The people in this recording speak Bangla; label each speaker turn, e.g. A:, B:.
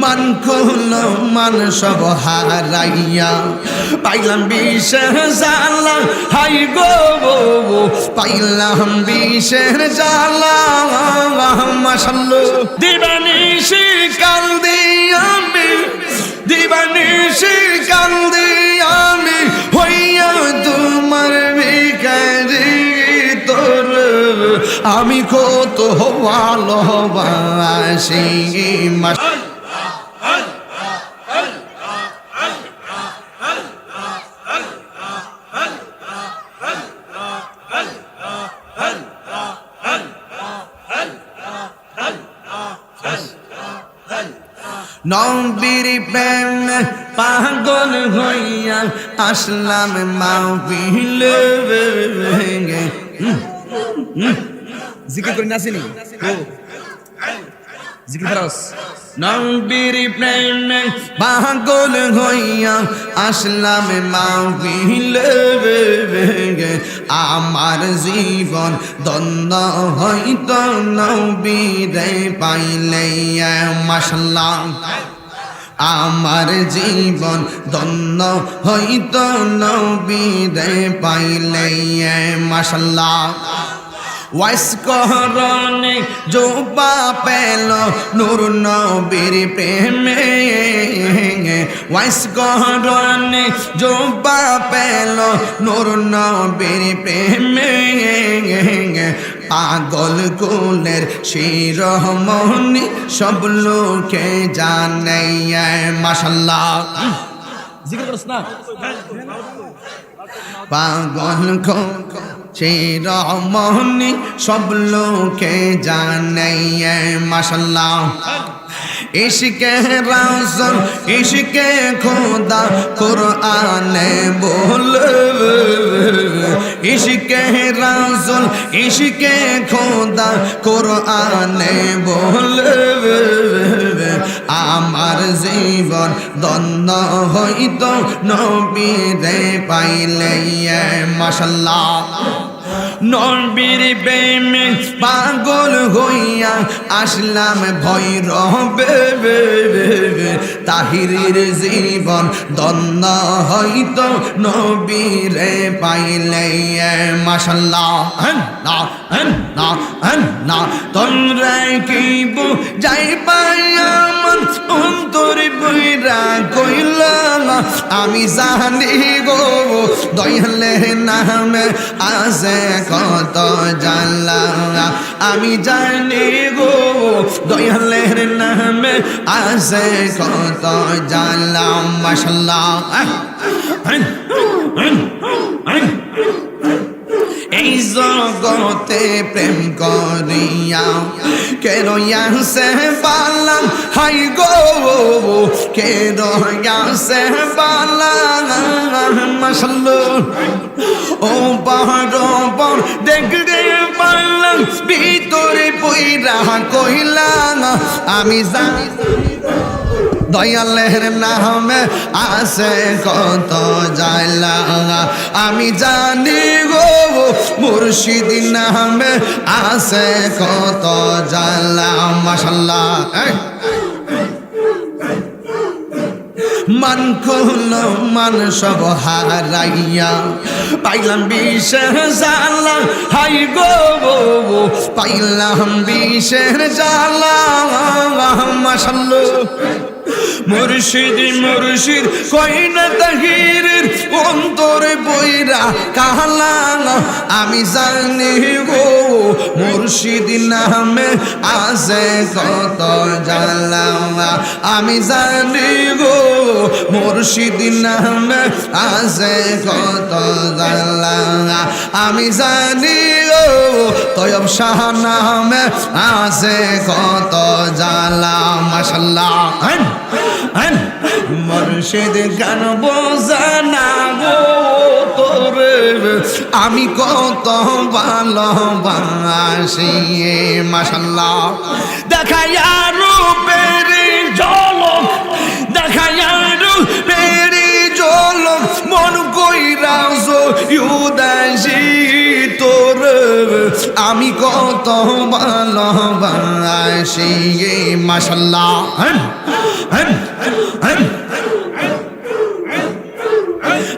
A: মান কুল মান সব হারাইয়া। পাইলাম বিশের জালা হাই গো পাইলাম বিশের জালা মাসাল্লো দিবানিশি কাল আমি দিবানিশি কাল আমি, হইয়া তোমার ভিখারি তোর। আমি কত ভালোবাসি মাস নবীর প্রেম পাগল হইয়া আসলাম মাহফিল।
B: জিকির করে নাসিনি জিকির ফরাস
A: নবীর প্রেম পাগল হইয়া আসলাম মাহফিল। আমার জীবন দন্দ হইত নবীরে পাইলে মাসাল্লাহ আমার জীবন দন্ন হইত নবীরে পাইলে মাসাল্লাহ ওয়াইস করনে জোবা পেল নূর নবীর প্রেমে। ওয়াইস করনে জোবা পেল নূর নবীর প্রেমে পাগল কুলের শিরমণি সব লোকে জানে মাসাল্লাহ
B: জিকির করছ না।
A: পাগল চিরমনি সব লোকে জানে মাসাল্লাহ ইশকে রাসুল, ইশকে খোদা কুরআনে বল। ইশকে রাসুল, ইশকে খোদা কুরআনে বল। আমার জীবন দ্বন্দ্ব হইত নবীরে পাইলে মাসাল্লাহ নবীর প্রেমে পাগল হইয়া আসলাম ভয় রবে তাহিরের জীবন দ্বন্দ্ব হইত নবীরে পাইলে মাসাল্লাহ না না না যাই পাই আমার অন্তর বইরা কইলা, আমি জানি গো দয়ালে নামে আছে কত জানলা। আমি জানি গো দয়ালের নামে আসে কত জানলাম মাসাল্লাহ এই জগতে প্রেম করিয়া কেন ইয়াসে পালাম হাই গো কেন ইয়াসে পালাম মাসাল্লো ও পাহাড় পর দেখতে পারলাম, ভিতরে পইরা কইলাম, আমি জানি দয়ালের নামে আছে কত জায়লা। আমি জানি গো মুর্শিদ নামে আছে কত জায়লা। মাসাল্লাহ মান কুল, মান সব হারাইয়া। পাইলাম বিশের জালা হাই গো পাইলাম বিশের জালা মাসাল্লো মুর্শিদ মুর্শিদ কইনা তাহিরের অন্তরে বইরা কালা আমি জানি গো, মুর্শিদ নামে আছে কত জালা আমি জানি গো, মুর্শিদ নামে আছে কত জালা আমি জানি গো, তয়ব শাহ নামে আছে কত জালা মাসাল্লাহ মুর্শিদ গান বোঝানা গো তোরে। আমি কত ভালোবাসি মাসাল্লাহ দেখাইয়া রূপের জলক দেখাইয়া রূপের জলক মন কইরা উদাসী তোর। আমি কত ভালোবাসি মাসাল্লাহ হ্যাঁ